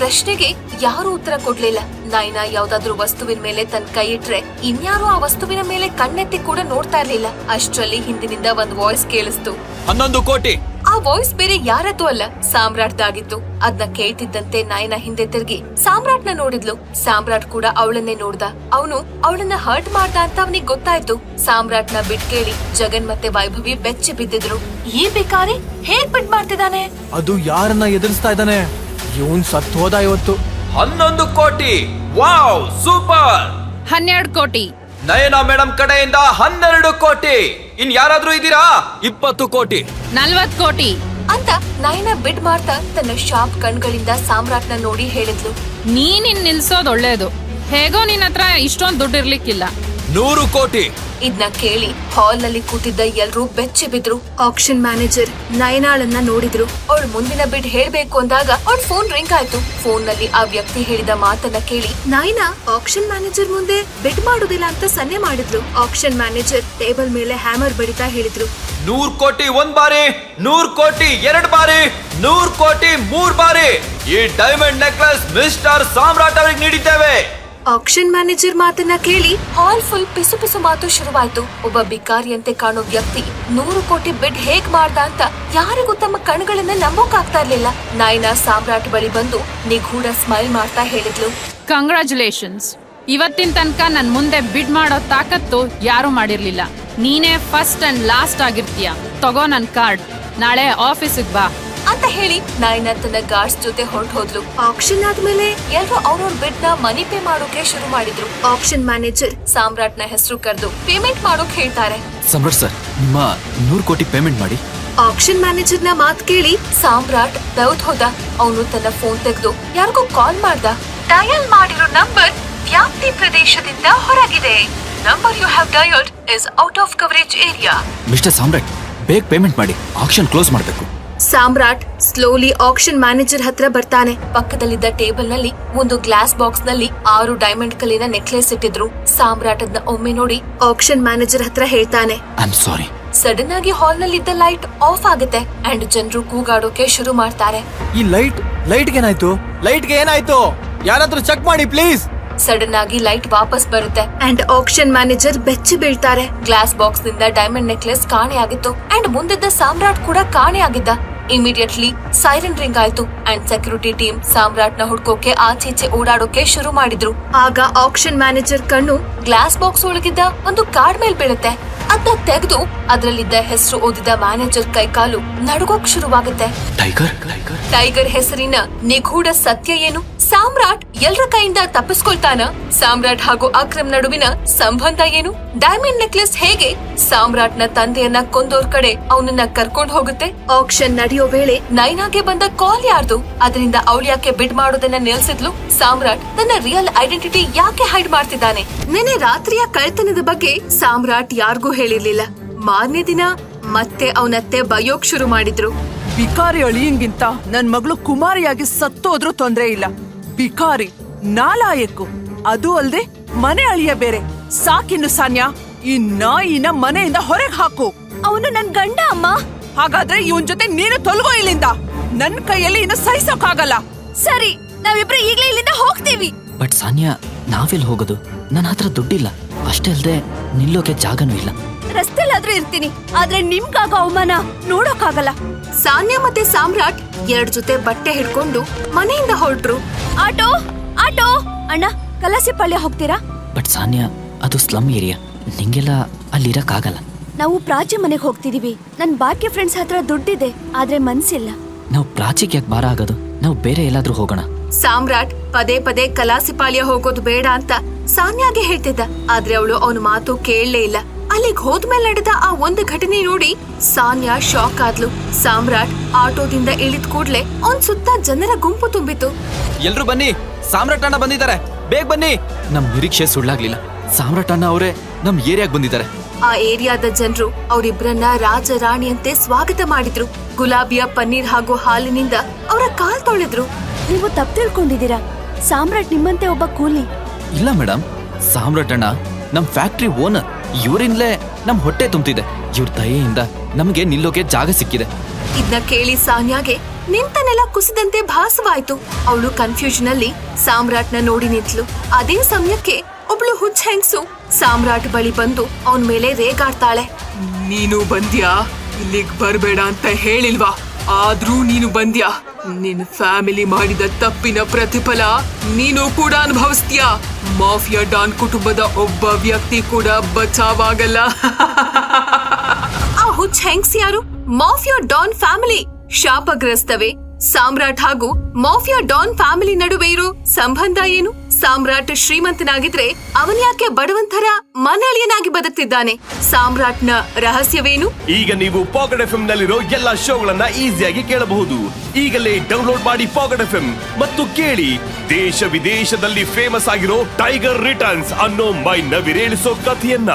ಪ್ರಶ್ನೆಗೆ ಯಾರು ಉತ್ತರ ಕೊಡ್ಲಿಲ್ಲ. ನೈನಾ ಯಾವ್ದಾದ್ರು ವಸ್ತುವಿನ ಮೇಲೆ ತನ್ನ ಕೈ ಇಟ್ರೆ ಇನ್ಯಾರು ಆ ವಸ್ತುವಿನ ಮೇಲೆ ಕಣ್ಣೆತ್ತಿ ಕೂಡ ನೋಡ್ತಾ ಇರ್ಲಿಲ್ಲ. ಅಷ್ಟ್ರಲ್ಲಿ ಹಿಂದಿನಿಂದ ಒಂದ್ ವಾಯ್ಸ್ ಕೇಳಿಸ್ತು. ಹನ್ನೊಂದು ಕೋಟಿ. ಆ ವಾಯ್ಸ್ ಬೇರೆ ಯಾರದ್ದು ಅಲ್ಲ. ಸಾಮ್ರಾಟ್ದಾಗಿತ್ತು ಅದನ್ನ ಕೇಳ್ತಿದ್ದಂತೆ ನಾಯನ ಹಿಂದೆ ತಿರುಗಿ ಸಾಮ್ರಾಟ್ನ ನೋಡಿದ್ಲು. ಸಾಮ್ರಾಟ್ ಕೂಡ ಅವಳನ್ನೇ ನೋಡ್ದ. ಅವನು ಅವಳನ್ನ ಹರ್ಟ್ ಮಾಡ್ದ ಅಂತ ಅವನಿಗೆ ಗೊತ್ತಾಯ್ತು. ಸಾಮ್ರಾಟ್ನ ಬಿಟ್ ಕೇಳಿ ಜಗನ್ ಮತ್ತೆ ವೈಭವಿ ಬೆಚ್ಚಿ ಬಿದ್ದಿದ್ರು. ಈ ಬೇಕಾರೆ ಹೇಗ್ ಬಿಟ್ ಮಾಡ್ತಿದ್ದಾನೆ? ಅದು ಯಾರನ್ನ ಎದುರಿಸ್ತಾ ಇದ್ದಾನೆ? ಇವನ್ ಸತ್ತು ಹೋದ ಇವತ್ತು. ಹನ್ನೊಂದು ಕೋಟಿ. Wow super. ಹನ್ನೆರಡು ಕೋಟಿ. ನಯನ ಮೇಡಮ್ ಕಡೆಯಿಂದ ಹನ್ನೆರಡು ಕೋಟಿ. ಇನ್ ಯಾರಾದ್ರೂ ಇದ್ದೀರಾ? ಇಪ್ಪತ್ತು ಕೋಟಿ. ನಲ್ವತ್ ಕೋಟಿ. ಅಂತ ನಯನ ಬಿಡ್ ಮಾಡ್ತಾ ತನ್ನ ಶಾಪ್ ಕಣ್ಗಳಿಂದ ಸಾಮ್ರಾಟ್ನ ನೋಡಿ ಹೇಳಿದ್ಲು. ನೀನ್ ಇನ್ ನಿಲ್ಸೋದ್ ಒಳ್ಳೇದು. ಹೇಗೋ ನಿನ್ನ ಹತ್ರ ಇಷ್ಟೊಂದ್ ದುಡ್ಡು ಇರ್ಲಿಕ್ಕಿಲ್ಲ. ನೂರು ಕೋಟಿ. ಇದನ್ನ ಕೇಳಿ ಹಾಲ್ನಲ್ಲಿ ಕೂತಿದ್ದ ಎಲ್ರೂ ಬೆಚ್ಚಿ ಬಿದ್ರು. ಆಕ್ಷನ್ ಮ್ಯಾನೇಜರ್ ನಯನಾಳನ್ನ ನೋಡಿದ್ರು. ಅವಳು ಮುಂದಿನ ಬಿಡ್ ಹೇಳ್ಬೇಕು ಅಂದಾಗ ಅವಳ ಫೋನ್ ರಿಂಗ್ ಆಯ್ತು. ಫೋನ್ನಲ್ಲಿ ಆ ವ್ಯಕ್ತಿ ಹೇಳಿದ ಮಾತನ್ನ ಕೇಳಿ ನಯನಾ ಆಕ್ಷನ್ ಮ್ಯಾನೇಜರ್ ಮುಂದೆ ಬಿಡ್ ಮಾಡುದಿಲ್ಲ ಅಂತ ಸನ್ನೆ ಮಾಡಿದ್ರು. ಆಕ್ಷನ್ ಮ್ಯಾನೇಜರ್ ಟೇಬಲ್ ಮೇಲೆ ಹ್ಯಾಮರ್ ಬಡಿತಾ ಹೇಳಿದ್ರು ನೂರ್ ಕೋಟಿ ಒಂದ್ ಬಾರಿ ನೂರ್ ಕೋಟಿ ಎರಡ್ ಬಾರಿ ನೂರ್ ಕೋಟಿ ಮೂರ್ ಬಾರಿ ಈ ಡೈಮಂಡ್ ನೆಕ್ಲೆಸ್ ಮಿಸ್ಟರ್ ಸಾಮ್ರಾಟ್ ಅವರಿಗೆ ನೀಡಿದ್ದೇವೆ. ಆಕ್ಷನ್ ಮ್ಯಾನೇಜರ್ ಮಾತನ್ನ ಕೇಳಿ ಹಾಲ್ ಫುಲ್ ಪಿಸು ಪಿಸು ಮಾತು ಶುರುವಾಯ್ತು. ಒಬ್ಬ ಬಿಕಾರಿಯಂತೆ ಕಾಣೋ ವ್ಯಕ್ತಿ ನೂರು ಕೋಟಿ ಬಿಡ್ ಹೇಗ್ ಮಾಡ್ದ ಅಂತ ಯಾರಿಗೂ ತಮ್ಮ ಕಣ್ಗಳನ್ನ ನಂಬೋಕಾಗ್ತಾ ಇರ್ಲಿಲ್ಲ. ನಾಯ್ನ ಸಾಮ್ರಾಟ್ ಬಳಿ ಬಂದು ನಿಗೂಢ ಸ್ಮೈಲ್ ಮಾಡ್ತಾ ಹೇಳಿದ್ಲು. ಕಂಗ್ರಾಚುಲೇಷನ್ಸ್ ಇವತ್ತಿನ ತನಕ ನನ್ ಮುಂದೆ ಬಿಡ್ ಮಾಡೋ ತಾಕತ್ತು ಯಾರು ಮಾಡಿರ್ಲಿಲ್ಲ. ನೀನೇ ಫಸ್ಟ್ ಅಂಡ್ ಲಾಸ್ಟ್ ಆಗಿರ್ತೀಯ. ತಗೋ ನನ್ ಕಾರ್ಡ್ ನಾಳೆ ಆಫೀಸಿಗೆ ಬಾ. ಅಂತ ಹೇಳಿ ನಾಯ್ನ ತನ್ನ ಗಾರ್ಡ್ಸ್ ಜೊತೆ ಹೊರಟು ಹೋದ್ಲು. ಆಕ್ಷನ್ ಆದ್ಮೇಲೆ ಎಲ್ರು ಅವ್ರವ್ರ ಬಿಡ್ನ ಮನಿ ಪೇ ಮಾಡೋಕೆ ಶುರು ಮಾಡಿದ್ರು. ಆಕ್ಷನ್ ಮ್ಯಾನೇಜರ್ ಸಾಮ್ರಾಟ್ನ ಹೆಸರು ಕರೆದು ಪೇಮೆಂಟ್ ಮಾಡೋಕ್ ಹೇಳ್ತಾರೆ. ಸಮ್ರಾಟ್ ಸರ್ ನಿಮ್ಮ ನೂರು ಕೋಟಿ ಪೇಮೆಂಟ್ ಮಾಡಿ. ಆಕ್ಷನ್ ಮ್ಯಾನೇಜರ್ನ ಮಾತ್ ಕೇಳಿ ಸಾಮ್ರಾಟ್ ದೌದ್ ಹೋದ. ಅವನು ತನ್ನ ಫೋನ್ ತೆಗೆದು ಯಾರಿಗೂ ಕಾಲ್ ಮಾಡ್ದ? ಡಯಲ್ ಮಾಡಿರೋ ನಂಬರ್ ವ್ಯಾಪ್ತಿ ಪ್ರದೇಶದಿಂದ ಹೊರಗಿದೆ. Number you have dialled is out of coverage area Mr Samrat ಬೇಗ ಪೇಮೆಂಟ್ ಮಾಡಿ. ಆಕ್ಷನ್ ಕ್ಲೋಸ್ ಮಾಡಬೇಕು. ಸಾಮ್ರಾಟ್ ಸ್ಲೋಲಿ ಆಕ್ಷನ್ ಮ್ಯಾನೇಜರ್ ಹತ್ರ ಬರ್ತಾನೆ. ಪಕ್ಕದಲ್ಲಿದ್ದ ಟೇಬಲ್ನಲ್ಲಿ ಒಂದು ಗ್ಲಾಸ್ ಬಾಕ್ಸ್ನಲ್ಲಿ ಆರು ಡೈಮಂಡ್ ಕಲ್ಲಿನ ನೆಕ್ಲೆಸ್ ಇಟ್ಟಿದ್ರು. ಸಾಮ್ರಾಟ್ ಅದನ್ನ ಒಮ್ಮೆ ನೋಡಿ ಆಕ್ಷನ್ ಮ್ಯಾನೇಜರ್ ಹತ್ರ ಹೇಳ್ತಾನೆ. ಸಾರಿ ಸಡನ್ ಆಗಿ ಹಾಲ್ ನಲ್ಲಿದ್ದ ಲೈಟ್ ಆಫ್ ಆಗುತ್ತೆ ಅಂಡ್ ಜನರು ಕೂಗಾಡೋಕೆ ಶುರು ಮಾಡ್ತಾರೆ. ಈ ಲೈಟ್ ಲೈಟ್ಗೆ ಏನಾಯ್ತು ಲೈಟ್ಗೆ ಏನಾಯ್ತು ಯಾರಾದ್ರೂ ಚೆಕ್ ಮಾಡಿ ಪ್ಲೀಸ್ ಸಡನ್ ಆಗಿ ಲೈಟ್ ವಾಪಸ್ ಬರುತ್ತೆ. ಅಂಡ್ ಆಕ್ಷನ್ ಮ್ಯಾನೇಜರ್ ಬೆಚ್ಚಿ ಬೀಳ್ತಾರೆ. ಗ್ಲಾಸ್ ಬಾಕ್ಸ್ನಿಂದ ಡೈಮಂಡ್ ನೆಕ್ಲೆಸ್ ಕಾಣೆ ಆಗಿತ್ತು ಅಂಡ್ ಮುಂದಿದ್ದ ಸಾಮ್ರಾಟ್ ಕೂಡ ಕಾಣೆ ಆಗಿದ್ದ ಇಮಿಡಿಯೇಟ್ಲಿ ಸೈರನ್ ರಿಂಗ್ ಆಯ್ತು. ಅಂಡ್ ಸೆಕ್ಯೂರಿಟಿ ಟೀಮ್ ಸಾಮ್ರಾಟ್ನ ಹುಡ್ಕೋಕೆ ಆಚೀಚೆ ಓಡಾಡೋಕೆ ಶುರು ಮಾಡಿದ್ರು. ಆಗ ಆಕ್ಷನ್ ಮ್ಯಾನೇಜರ್ ಕಣ್ಣು ಗ್ಲಾಸ್ ಬಾಕ್ಸ್ ಒಳಗಿದ್ದ ಒಂದು ಕಾರ್ಡ್ ಮೇಲೆ ಬೀಳುತ್ತೆ. ಅದ ತೆಗೆದು ಅದರಲ್ಲಿದ್ದ ಹೆಸರು ಓದಿದ ಮ್ಯಾನೇಜರ್ ಕೈಕಾಲು ನಡುಗೋಕ್ ಶುರುವಾಗುತ್ತೆ. ಟೈಗರ್ ಟೈಗರ್ ಟೈಗರ್ ಹೆಸರಿನ ನಿಗೂಢ ಸತ್ಯ ಏನು? ಸಾಮ್ರಾಟ್ ಎಲ್ರ ಕೈಯಿಂದ ತಪ್ಪಿಸ್ಕೊಳ್ತಾನ? ಸಾಮ್ರಾಟ್ ಹಾಗೂ ಅಕ್ರಮ್ ನಡುವಿನ ಸಂಬಂಧ ಏನು? ಡೈಮಂಡ್ ನೆಕ್ಲೆಸ್ ಹೇಗೆ ಸಾಮ್ರಾಟ್ನ ತಂದೆಯನ್ನ ಕೊಂದೋರ್ ಕಡೆ ಅವನನ್ನ ಕರ್ಕೊಂಡು ಹೋಗುತ್ತೆ? ಆಕ್ಷನ್ ನಡೆಯೋ ವೇಳೆ ನೈನಾಗೆ ಬಂದ ಕಾಲ್ ಯಾರ್ದು? ಅದರಿಂದ ಅವಳು ಯಾಕೆ ಬಿಡ್ ಮಾಡೋದನ್ನ ನಿಲ್ಸಿದ್ಲು? ಸಾಮ್ರಾಟ್ ತನ್ನ ರಿಯಲ್ ಐಡೆಂಟಿಟಿ ಯಾಕೆ ಹೈಡ್ ಮಾಡ್ತಿದ್ದಾನೆ? ನೆನೆ ರಾತ್ರಿಯ ಕಳ್ತನದ ಬಗ್ಗೆ ಸಾಮ್ರಾಟ್ ಯಾರಿಗೂ ಹೇಳಿರ್ಲಿಲ್ಲ. ಮಾರನೇ ದಿನ ಮತ್ತೆ ಅವನತ್ತೆ ಬಯೋಕ್ ಶುರು ಮಾಡಿದ್ರು. ಬಿಕಾರಿ ಅಳಿಯಂಗಿಂತ ನನ್ ಮಗಳು ಕುಮಾರಿಯಾಗಿ ಸತ್ತೋದ್ರೂ ತೊಂದ್ರೆ ಇಲ್ಲ. ಬಿಕಾರಿ ನಾಲಾಯಕ್ಕು ಅದು ಅಲ್ದೆ ಮನೆ ಅಳಿಯ ಬೇರೆ. ಸಾಕಿನ್ನು ಸಾನ್ಯ ಈ ನಾಯಿನ ಮನೆಯಿಂದ ಹೊರಗೆ ಹಾಕು. ಅವನು ನನ್ ಗಂಡ ಅಮ್ಮ. ಹಾಗಾದ್ರೆ ಇವನ್ ಜೊತೆ ನೀನು ತೊಲಗೋ ಇಲ್ಲಿಂದ. ನನ್ ಕೈಯಲ್ಲಿ ಇನ್ನು ಸಹಿಸೋಕಾಗಲ್ಲ. ಸರಿ ನಾವಿಬ್ರು ಈಗ್ಲೇ ಇಲ್ಲಿಂದ ಹೋಗ್ತೀವಿ. ಬಟ್ ಸಾನ್ಯ ನಾವೆಲ್ಲಿ ಹೋಗೋದು? ನನ್ನ ಹತ್ರ ದುಡ್ಡಿಲ್ಲ. ಅಷ್ಟೇ ಅಲ್ದೆ ನಿಲ್ಲೋಕೆ ಜಾಗನೂ ಇಲ್ಲ. ರಸ್ತೆಲಾದ್ರೂ ಇರ್ತೀನಿ. ಆದ್ರೆ ನಿಮ್ಗಾಗ ಅವಮಾನ ನೋಡೋಕಾಗಲ್ಲ. ಸಾನ್ಯ ಮತ್ತೆ ಸಾಮ್ರಾಟ್ ಎರಡ್ ಜೊತೆ ಬಟ್ಟೆ ಹಿಡ್ಕೊಂಡು ಮನೆಯಿಂದ ಹೊರಟ್ರು. Auto auto. ಅಣ್ಣ ಕಲಾಸಿಪಾಳ್ಯ ಹೋಗ್ತೀರಾ? ಬಟ್ ಸಾನ್ಯಾ ಅದು ಸ್ಲಮ್ ಏರಿಯಾ. ನಿಂಗೆಲ್ಲ ಅಲ್ಲಿರಕ್ಕಾಗಲ್ಲ. ನಾವು ಪ್ರಾಚಿ ಮನೆಗೆ ಹೋಗ್ತಿದೀವಿ. ನನ್ ಬಾಕಿ ಫ್ರೆಂಡ್ಸ್ ಹತ್ರ ದುಡ್ಡಿದೆ ಆದ್ರೆ ಮನ್ಸಿಲ್ಲ. ನಾವು ಪ್ರಾಚಿಗೆ ಯಾಕೆ ಬಾರ ಆಗೋದು? ನಾವು ಬೇರೆ ಎಲ್ಲಾದ್ರೂ ಹೋಗೋಣ. ಸಾಮ್ರಾಟ್ ಪದೇ ಪದೇ ಕಲಾಸಿಪಾಳ್ಯ ಹೋಗೋದು ಬೇಡ ಅಂತ ಸಾನ್ಯಾಗೆ ಹೇಳ್ತಿದ್ದ. ಆದ್ರೆ ಅವಳು ಅವನ ಮಾತು ಕೇಳಲೇ ಇಲ್ಲ. ಅಲ್ಲಿಗ್ ಹೋದ್ಮೇಲೆ ನಡೆದ ಆ ಒಂದು ಘಟನೆ ನೋಡಿ ಸಾನ್ಯಾ ಶಾಕ್ ಆದ್ಲು. ಸಾಮ್ರಾಟ್ ಆಟೋದಿಂದ ಇಳಿದ ಕೂಡ್ಲೆ ಅವನ್ ಸುತ್ತ ಜನರ ಗುಂಪು ತುಂಬಿತು ಎಲ್ರು ಬನ್ನಿ ಸಾಮ್ರಾಟ್ ಅಣ್ಣ ಬಂದಿದ್ದಾರೆ. ಬೇಗ ಬನ್ನಿ. ನಮ್ ನಿರೀಕ್ಷೆ ಸುಳ್ಳಾಗ್ಲಿಲ್ಲ. ಸಾಮ್ರಾಟ್ ಅಣ್ಣ ಅವರೇ ನಮ್ ಏರಿಯಾಗ್ ಬಂದಿದ್ದಾರೆ. ಆ ಏರಿಯಾದ ಜನರು ಅವರಿಬ್ಬರನ್ನ ರಾಜ ರಾಣಿಯಂತೆ ಸ್ವಾಗತ ಮಾಡಿದ್ರು. ಗುಲಾಬಿಯ ಪನ್ನೀರ್ ಹಾಗೂ ಹಾಲಿನಿಂದ ಅವರ ಕಾಲ್ ತೊಳೆದ್ರು. ನೀವು ತಪ್ಪು ತಿಳ್ಕೊಂಡಿದ್ದೀರಾ? ಸಾಮ್ರಾಟ್ ನಿಮ್ಮಂತೆ ಒಬ್ಬ ಕೂಲಿ. ಇಲ್ಲ ಮೇಡಮ್ ಸಾಮ್ರಾಟ್ ಅಣ್ಣ ನಮ್ ಫ್ಯಾಕ್ಟ್ರಿ ಓನರ್. ಇವರಿಂದಲೇ ನಮ್ ಹೊಟ್ಟೆ ತುಂಬ್ತಿದೆ. ಇವ್ರ ದಯೆಯಿಂದ ನಮ್ಗೆ ನಿಲ್ಲೋಕೆ ಜಾಗ ಸಿಕ್ಕಿದೆ. ಇದನ್ನ ಕೇಳಿ ಸಾನ್ಯಾಗೆ ನಿಂತನೆಲ್ಲ ಕುಸಿದಂತೆ ಭಾಸವಾಯ್ತು. ಅವಳು ಕನ್ಫ್ಯೂಷನ್ ಅಲ್ಲಿ ಸಾಮ್ರಾಟ್ನ ನೋಡಿ ನಿಂತ್ಲು. ಅದೇ ಸಮಯಕ್ಕೆ ಒಬ್ಳು ಹುಚ್ಚ ಹೆಂಗ್ಸು ಸಾಮ್ರಾಟ್ ಬಳಿ ಬಂದು ಅವನ್ ಮೇಲೆ ರೇಗಾಡ್ತಾಳೆ. ನೀನು ಬಂದ್ಯಾ? ಇಲ್ಲಿಗ್ ಬರ್ಬೇಡ ಅಂತ ಹೇಳಿಲ್ವಾ? ಆದ್ರೂ ನೀನು ಬಂದ್ಯಾ? ನಿನ್ ಫ್ಯಾಮಿಲಿ ಮಾಡಿದ ತಪ್ಪಿನ ಪ್ರತಿಫಲ ನೀನು ಕೂಡ ಅನುಭವಿಸ್ತೀಯಾ? ಮಾಫಿಯಾ ಡಾನ್ ಕುಟುಂಬದ ಒಬ್ಬ ವ್ಯಕ್ತಿ ಕೂಡ ಬಚಾವಾಗಲ್ಲ. ಆ ಹೆಂಗ್ಸ್ ಯಾರು? Mafia don family. ಶಾಪಗ್ರಸ್ತವೇ. ಸಾಮ್ರಾಟ್ ಹಾಗೂ ಮಾಫಿಯಾ ಡಾನ್ ಫ್ಯಾಮಿಲಿ ನಡುವೆ ಇರೋ ಸಂಬಂಧ ಏನು? ಸಾಮ್ರಾಟ್ ಶ್ರೀಮಂತನಾಗಿದ್ರೆ ಅವನ್ಯಾಕೆ ಬಡವಂತರ ಮನೆಯಳಿಯನಾಗಿ ಬದುಕ್ತಿದ್ದಾನೆ? ಸಾಮ್ರಾಟ್ನ ರಹಸ್ಯವೇನು? ಈಗ ನೀವು ಪಾಕೆಟ್ ಎಫ್ ನಲ್ಲಿರೋ ಎಲ್ಲಾ ಶೋಗಳನ್ನ ಈಸಿಯಾಗಿ ಕೇಳಬಹುದು. ಈಗಲೇ ಡೌನ್ಲೋಡ್ ಮಾಡಿ ಪಾಕೆಟ್ ಎಫ್ ಮತ್ತು ಕೇಳಿ. ದೇಶ ವಿದೇಶದಲ್ಲಿ ಫೇಮಸ್ ಆಗಿರೋ ಟೈಗರ್ ರಿಟರ್ನ್ಸ್ ಅನ್ನೋ ಮೈ ನವಿರೇಳಿಸೋ ಕಥೆಯನ್ನ.